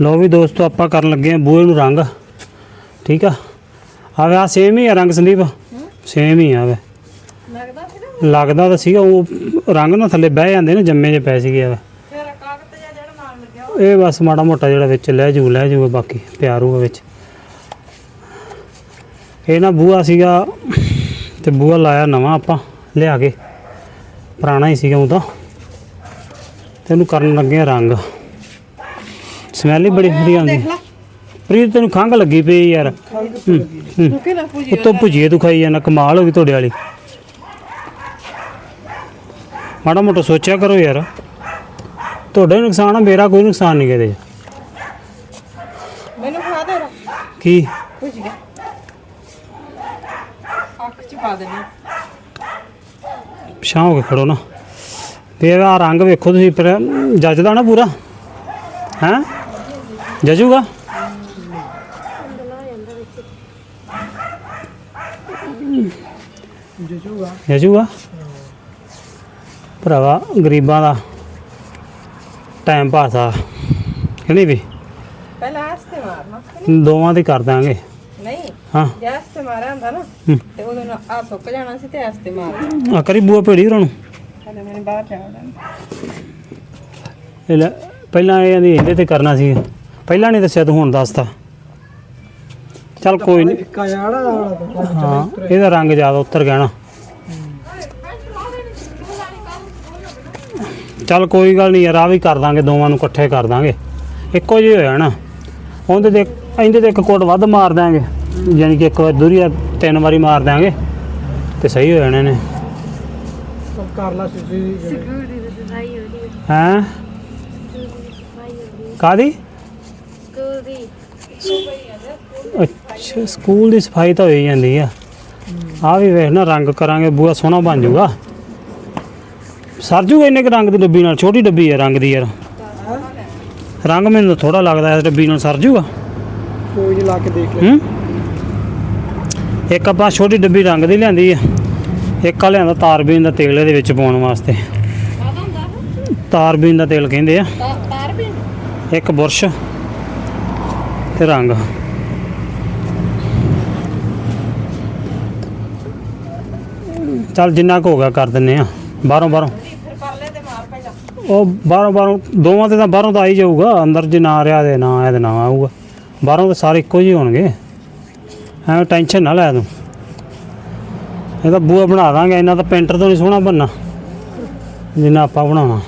ਲੋ ਵੀ ਦੋਸਤੋ ਆਪਾਂ ਕਰਨ ਲੱਗੇ ਆ ਬੂਹੇ ਨੂੰ ਰੰਗ। ਠੀਕ ਆ? ਆਵੇ ਆ ਸੇਮ ਹੀ ਆ ਰੰਗ ਸੰਦੀਪ? ਸੇਮ ਹੀ ਆ ਵੇ ਲੱਗਦਾ ਸੀ ਨਾ ਲੱਗਦਾ ਤਾਂ ਸੀਗਾ ਉਹ ਰੰਗ ਨਾ ਥੱਲੇ ਬਹਿ ਜਾਂਦੇ ਨੇ ਜੰਮੇ ਜੇ ਪੈ ਸੀਗੇ ਉਹ ਇਹ ਬਸ ਮਾੜਾ ਮੋਟਾ ਜਿਹੜਾ ਵਿੱਚ ਲੈ ਜੂ ਲੈ ਜੂਗਾ ਬਾਕੀ ਪਿਆਰ ਹੋਊਗਾ ਵਿੱਚ। ਇਹ ਨਾ ਬੂਆ ਸੀਗਾ ਤੇ ਬੂਆ ਲਾਇਆ ਨਵਾਂ ਆਪਾਂ ਲਿਆ ਕੇ। ਪੁਰਾਣਾ ਹੀ ਸੀਗਾ ਉਹ ਤਾਂ। ਤੇ ਇਹਨੂੰ ਕਰਨ ਲੱਗੇ ਆ ਰੰਗ। ਸਮੈਲ ਹੀ ਬੜੀ ਵਧੀਆ ਆਉਂਦੀ ਦੇਖ ਲੈ। ਪ੍ਰੀਤ ਤੈਨੂੰ ਖੰਘ ਲੱਗੀ ਪਈ ਯਾਰ। ਰੁਕੇ ਨਾ ਪੂਜੀ ਉੱਤੋਂ ਭੁਜੀਏ ਤੂੰ ਖਾਈ ਜਾਂਦਾ ਕਮਾਲ ਹੋ ਗਈ ਤੁਹਾਡੇ ਵਾਲੀ। ਮਾੜਾ ਮੋਟਾ ਸੋਚਿਆ ਕਰੋ ਯਾਰ। ਤੁਹਾਡਾ ਹੀ ਨੁਕਸਾਨ ਆ ਮੇਰਾ ਕੋਈ ਨੁਕਸਾਨ ਨਹੀਂ ਕਿਤੇ। ਮੈਨੂੰ ਖਾ ਦੇ ਰਾ। ਕੀ? ਪੂਜੀ ਗਿਆ ਅੱਖ ਚ ਪਾ ਦੇਣੀ। ਪਛਾਂ ਹੋ ਕੇ ਖੜੋ ਨਾ। ਤੇ ਆ ਰੰਗ ਵੇਖੋ ਤੁਸੀਂ ਪਰ ਜੱਜਦਾ ਨਾ ਪੂਰਾ। ਹੈ? ਜਜੂਗਾ? ਜਜੂਗਾ। ਜਜੂਗਾ? ਭਰਾਵਾ ਗਰੀਬਾਂ ਦਾ ਟਾਈਮ ਪਾਸ ਆ। ਕਿ ਨਹੀਂ ਵੀ? ਪਹਿਲਾਂ ਆਸ ਤੇ ਮਾਰਨਾ ਦੋਵਾਂ ਦੀ ਕਰ ਦਾਂਗੇ ਨਹੀਂ ਹਾਂ। ਗੈਸ ਤੇ ਮਾਰਿਆ ਹੁੰਦਾ ਨਾ। ਤੇ ਨਾ ਆ ਸੁੱਕ ਜਾਣਾ ਸੀ ਤੇ ਆਸ ਤੇ ਮਾਰ ਆ ਕਰੀ ਬੂਆ ਭੇੜੀ ਨੂੰ। ਹਲੇ ਮੈਨੂੰ ਬਾਹਰ ਜਾਣਾ ਇਹ ਲੈ, ਪਹਿਲਾਂ ਇਹ ਇਹਦੇ ਤੇ ਕਰਨਾ ਸੀ। ਪਹਿਲਾਂ ਨਹੀਂ ਦੱਸਿਆ ਤੂੰ ਹੁਣ ਦੱਸਤਾ ਚੱਲ ਕੋਈ ਨਹੀਂ। ਇੱਕਾ ਜਾੜਾ ਆੜਾ ਹਾਂ ਇਹਦਾ ਰੰਗ ਜ਼ਿਆਦਾ ਉੱਤਰ ਗਿਆ ਨਾ। ਚੱਲ ਕੋਈ ਗੱਲ ਨਹੀਂ ਯਾਰ ਆ ਵੀ ਕਰ ਦਾਂਗੇ ਦੋਵਾਂ ਨੂੰ ਇਕੱਠੇ ਕਰ ਦਾਂਗੇ। ਇੱਕੋ ਜਿਹੇ ਹੋਇਆ ਨਾ। ਉਹਦੇ ਤੇ ਇਹਦੇ ਤੇ ਇੱਕ ਕੋਟ ਵੱਧ ਮਾਰ ਦਾਂਗੇ ਯਾਨੀ ਕਿ ਇੱਕ ਵਾਰ ਦੂਰੀਆ ਤਿੰਨ ਵਾਰੀ ਮਾਰ ਦਾਂਗੇ ਤੇ ਸਹੀ ਹੋ ਜਾਣੇ ਨੇ। ਕਰ ਲਾ ਦੀ ਸਫ਼ਾਈ ਹੋ ਕਾਦੀ ਦੀ ਅੱਛਾ ਸਕੂਲ ਦੀ ਸਫ਼ਾਈ ਤਾਂ ਹੋਈ ਜਾਂਦੀ ਆ। ਆ ਵੀ ਵੇਖ ਨਾ ਰੰਗ ਕਰਾਂਗੇ ਬੂਆ ਸੋਹਣਾ ਬਣ ਜਾਊਗਾ। ਸਰ ਜੂਗਾ ਇੰਨੇ ਕੁ ਰੰਗ ਦੀ ਡੱਬੀ ਨਾਲ? ਛੋਟੀ ਡੱਬੀ ਆ ਰੰਗ ਦੀ ਯਾਰ। ਰੰਗ ਮੈਨੂੰ ਥੋੜਾ ਲੱਗਦਾ ਇਸ ਡੱਬੀ ਨਾਲ ਸਰ ਜੂਗਾ। ਕੋਈ ਨਹੀਂ ਲਾ ਕੇ ਦੇਖ ਹੂੰ? ਇੱਕ ਆਪਾਂ ਛੋਟੀ ਡੱਬੀ ਰੰਗ ਦੀ ਲਿਆਂਦੀ ਆ। ਇੱਕ ਆ ਲਿਆਂਦਾ ਤਾਰਬੀਨ ਦਾ ਤੇਲ ਇਹਦੇ ਵਿੱਚ ਪਾਉਣ ਵਾਸਤੇ। ਤਾਰਬੀਨ ਦਾ ਤੇਲ ਕਹਿੰਦੇ ਆ। ਇੱਕ ਬੁਰਸ਼। ਤੇ ਰੰਗ। ਚੱਲ ਜਿੰਨਾ ਕੁ ਹੋ ਗਿਆ ਕਰ ਦਿੰਨੇ ਆ। ਬਾਹਰੋਂ ਬਾਹਰੋਂ। ਉਹ ਬਾਹਰੋਂ ਬਾਹਰੋਂ ਦੋਵਾਂ ਤੇ ਤਾਂ ਬਾਹਰੋਂ ਤਾਂ ਆਈ ਜਾਊਗਾ। ਅੰਦਰ ਜੇ ਨਾ ਰਿਹਾ ਤੇ ਨਾ ਆਇਆ ਤੇ ਨਾ ਆਊਗਾ। ਬਾਹਰੋਂ ਤਾਂ ਸਾਰੇ ਇੱਕੋ ਜਿਹੇ ਹੋਣਗੇ। ਐਵੇਂ ਟੈਨਸ਼ਨ ਨਾ ਲੈ ਤੂੰ। ਇਹ ਤਾਂ ਬੂਆ ਬਣਾ ਦਾਂਗੇ। ਇਹਨਾਂ ਤਾਂ ਪੇਂਟਰ ਤੋਂ ਨਹੀਂ ਸੋਹਣਾ ਬੰਨਾ ਜਿੰਨਾ ਆਪਾਂ ਬਣਾਉਣਾ।